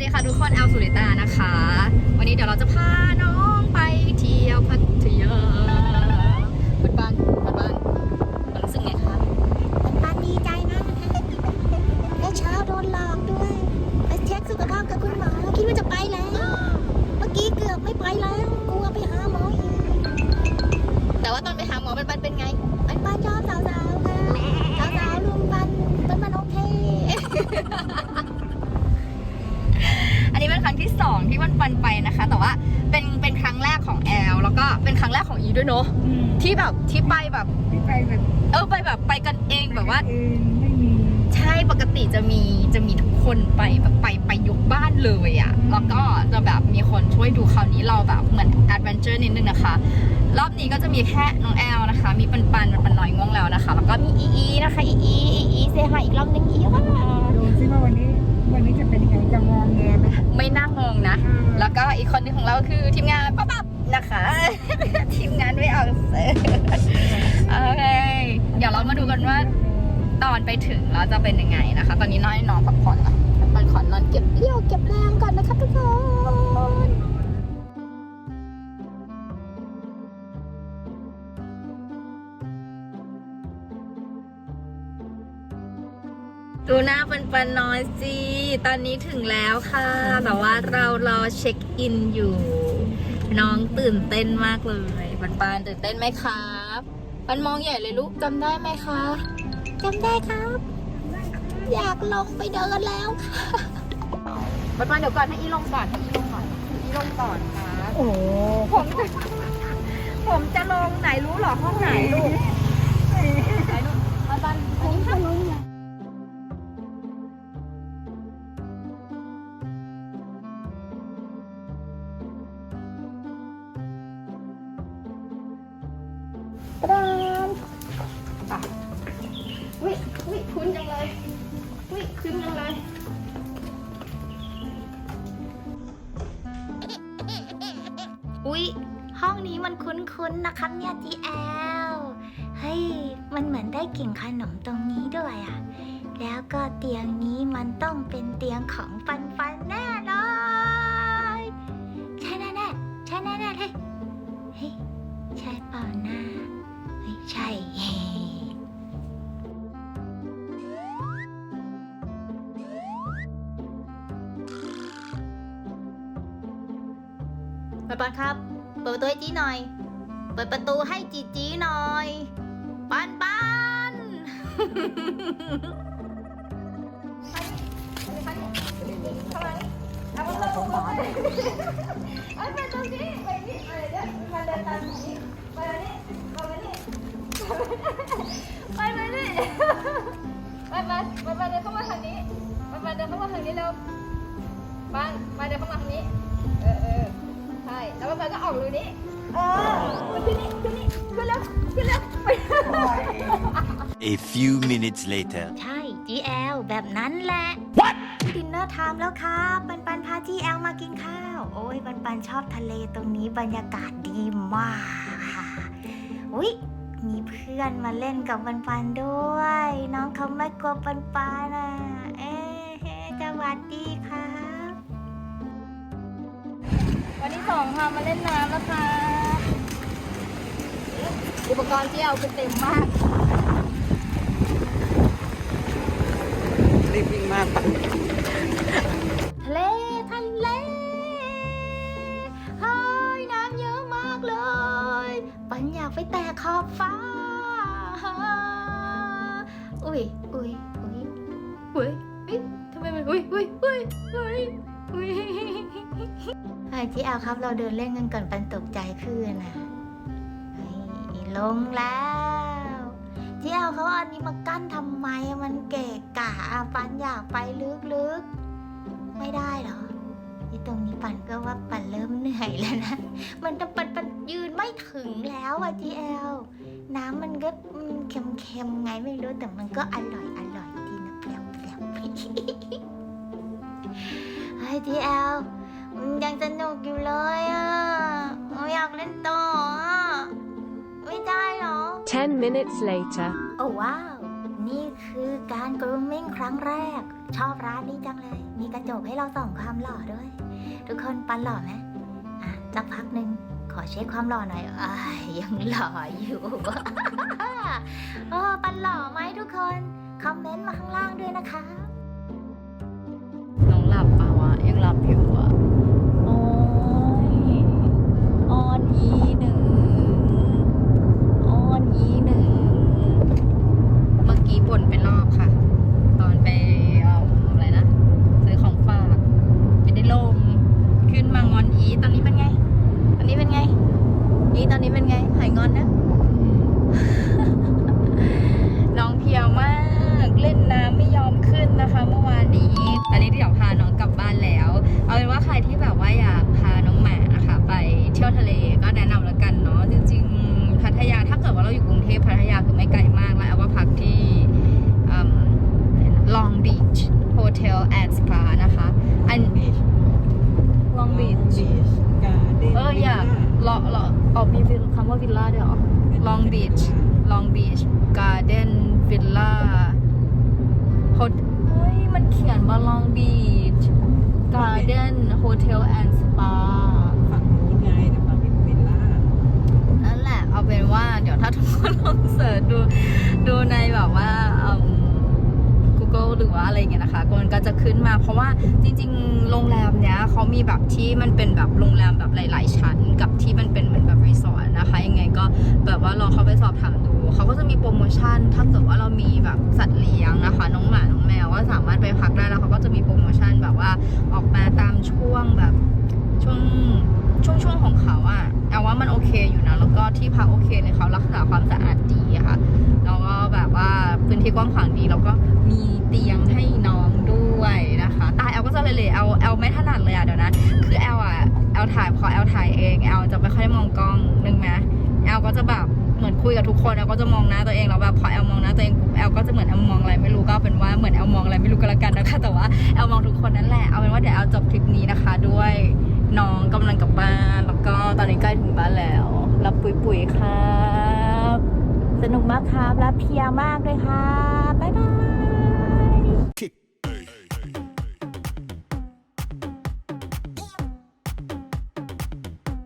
ดีค่ะทุกคนแอลสุริตานะคะ วันนี้เดี๋ยวเราจะพาน้องไปเที่ยวพัทยาบ้านบ้านบ้านบ้านรู้สึกไงคะปันปันดีใจมากนะคะและเช้าโดนหลอกด้วยไปเช็คสุขภาพกับคุณหมอคิดว่าจะไปแล้ว เมื่อกี้เกือบไม่ไปแล้ว กลัวไปหาหมออีกแต่ว่าตอนไปหาหมอบ้านบ้านเป็นไงปันปันชอบสาวๆค่ะสาวๆลุงปันปันปันโอเค เป็นครั้งที่สองที่วันปันไปนะคะ แต่ว่าเป็นเป็นครั้งแรกของแอลแล้วก็เป็นครั้งแรกของอีด้วยเนอะที่แบบที่ไปแบบไม่ไปแบบเออไปแบบไปกันเองแบบว่า เองไม่มีใช่ปกติจะมีจะมีทุกคนไปแบบไปไปยกบ้านเลยอะ่ะอืมแล้วก็จะแบบมีคนช่วยดูคราวนี้เราแบบเหมือนแอดเวนเจอร์นิดนึงนะคะ รอบนี้ก็จะมีแค่น้องแอลนะคะ มีปันปันปันปันน้อยง่วงแล้วนะคะ แล้วก็มีอีอีนะคะอีอีอีอีเซฮายอีกรอบนึงอีว่าดูซิว่าวันนี้ วันนี้จะเป็นยังไงจะงองแงไหมไม่น่างงนะ แล้วก็อีกคนหนึงของเราคือทีมงานป๊บปั๊บนะคะ ทีมงานไม่เอาเซโอเคเดี๋ยวเรามาดูกันว่า ตอนไปถึงเราจะเป็นยังไงนะคะ ตอนนี้น้อยนอนพักผ่อนก่อนตอนขอนอนเก็บเรี่ยวเก็บแรงก่อนนะคะทุกคน ดูหน้าปันปันน้อยสิ ตอนนี้ถึงแล้วค่ะ แต่ว่าเรารอเช็คอินอยู่ น้องตื่นเต้นมากเลย ปันปันตื่นเต้นไหมครับปันมองใหญ่เลยลูกจำได้ไหมคะจำได้ครับ อยากลงไปเดินแล้วค่ะปันปันเดี๋ยวก่อนให้อีลงก่อนให้อีลงก่อนอีลงก่อนนะโอ้โหผมจะผมจะลงไหนรู้เหรอห้องไหนลูก วิวิคุ้นจังเลยวิคุ้นจังเลยอุ๊ยห้องนี้มันคุ้นๆนะครับเนี่ยจีแอลเฮ้ยมันเหมือนได้กลิ่นขนมตรงนี้ด้วยอะแล้วก็เตียงนี้มันต้องเป็นเตียงของฟันฟันแน่ ปันครับ เปิดประตูให้จีหน่อย เปิดประตูให้จีจีหน่อย ปันปันไปไปนี่ไปไปไปไปเดินเข้ามาทางนี้ไปไปเดินเข้ามาทางนี้เร็วปังไปเดินเข้ามาทางนี้ เออเออใช่ แล้วไปก็ออกรูนี้ เออมาที่นี่ที่นี่ขึ้นแล้วขึ้นแล้วไป A few minutes later. ใช่ GL แบบนั้นแหละดินเนอร์ไทม์แล้วครับ ปันปันพา GL มากินข้าว โอ้ยปันปันชอบทะเลตรงนี้บรรยากาศดีมากค่ะ อุ้ยมีเพื่อนมาเล่นกับปันปันด้วย น้องเขาไม่กลัวปันปันอะ เอ๊ะสวัสดี วันที่สองพามาเล่นน้ำแล้วค่ะอุปกรณ์ที่เอาคือเต็มมากรีบวิ่งมากปันทะเลทะเลเฮ้ยน้ำเยอะมากเลยปันอยากไปแตะขอบฟ้า อุ้ยอุ้ยอุ้ยอุ้ยอุ้ยทำไมมันอุ้ยอุ้ยอุ้ยอุ้ยอุ้ย ไอ้ที่เอาครับเราเดินเล่นกันก่อนปันตกใจขึ้นนะลงแล้วที่เอาเขาเอาอันนี้มากั้นทำไมมันเกะกะปันอยากไปลึกๆ ไม่ได้เหรอที่ตรงนี้ปันก็ว่าปันเริ่มเหนื่อยแล้วนะ มันจะปันปันยืนไม่ถึงแล้วอะจีเอลน้ำมันก็เค็มๆไงไม่รู้แต่มันก็อร่อยอร่อยดีนะเปรี้ยวเปรี้ยวไอ้จีเอล ยังสนุกอยู่เลยอะอยากเล่นต่ออะไม่ได้เหรอ 10 minutes later. โอ้ว้าว นี่คือการ grooming ครั้งแรก ชอบร้านนี้จังเลยมมีกระจกให้เราส่องความหล่อด้วย ทุกคนปันหล่อไหมอะสักพักหนึ่งขอเช็คความหล่อหน่อยอ้ายยังหล่ออยู่โอ้ปันหล่อไหมทุกคน คอมเมนต์มาข้างล่างด้วยนะคะ น้องหลับเปล่าวะยังหลับอยู่อะโอ้ยออนอีหนึ่งออนอีหนึ่งเมื่อกี้บ่นไปรอบค่ะ ตอนไปเอาอะไรนะซื้อของฝากไม่ได้ลมขึ้นมางอนอีตอนนี้เป็นไง ตอนนี้เป็นไง อีตอนนี้เป็นไง หายงอนนะ น้องเพรียวมาก เล่นน้ำไม่ยอมขึ้นนะคะเมื่อวานนี้อันนี้เดี๋ยวพาน้องกลับบ้านแล้ว เอาเป็นว่าใครที่แบบว่าอยากพาน้องหมานะคะไปเที่ยวทะเลก็แนะนำแล้วกันเนาะจริง ๆ พัทยาถ้าเกิดว่าเราอยู่กรุงเทพพัทยาคือไม่ไกลมากแล้วเอาว่าพักที่ลองบีชโฮเทลแอนด์สปานะคะอันลองบีชเอออยากรอรอเอามีวิลคำว่าวิลล่าด้วยเหรอ Long Beach Long Beach Garden Villa โฮเฮ้ย มันเขียนว่า Long Beach Garden Hotel and Spa ฝั่งนู้นไงแต่ฝั่งนี้เป็นวิลล่านั่นแหละ เอาเป็นว่าเดี๋ยวถ้าทุกคนลองเสิร์ชดูดูในแบบว่าอืม Google หรือว่าอะไรอย่างเงี้ยนะคะมันก็จะขึ้นมาเพราะว่าจริง ๆ โรงแรมเนี้ยเขามีแบบที่มันเป็นแบบโรงแรมแบบหลาย ๆ ชั้น กับที่มันเป็นเหมือนแบบรีสอร์ทนะคะ ยังไงก็แบบว่าลองเข้าไปสอบถามดู เขาก็จะมีโปรโมชั่น ถ้าเกิดว่าเรามีแบบสัตว์เลี้ยงนะคะ น้องหมา น้องแมวก็สามารถไปพักได้แล้วเขาก็จะมีโปรโมชั่นแบบว่าออกมาตามช่วงแบบช่วงช่วงช่วงของเขาอะเอาว่ามันโอเคอยู่นะ แล้วก็ที่พักโอเคเลยเขารักษาความสะอาดดีอะค่ะ แล้วก็แบบว่าพื้นที่กว้างขวางดี แล้วก็มีเตียงให้น้องด้วยนะคะ ตาแอลก็จะเลยเลยแอลแอลไม่ถนัดเลยอะเดี๋ยวนะ คือแอลอะแอลถ่ายพอแอลถ่ายเองแอลจะไม่ค่อยได้มองกล้องนึกไหม คุยกับทุกคนแอลก็จะมองหน้าตัวเองแล้วแบบพอแอลมองหน้าตัวเองปุ๊บแอลก็จะเหมือนแอลมองอะไรไม่รู้ก็เป็นว่าเหมือนแอลมองอะไรไม่รู้ก็แล้วกันนะคะ แต่ว่าแอลมองทุกคนนั่นแหละเอาเป็นว่าเดี๋ยวแอลจบคลิปนี้นะคะ ด้วยน้องกำลังกลับบ้านแล้วก็ตอนนี้ใกล้ถึงบ้านแล้วรับปุ๋ยๆครับ สนุกมากครับและเพียมากเลยครับ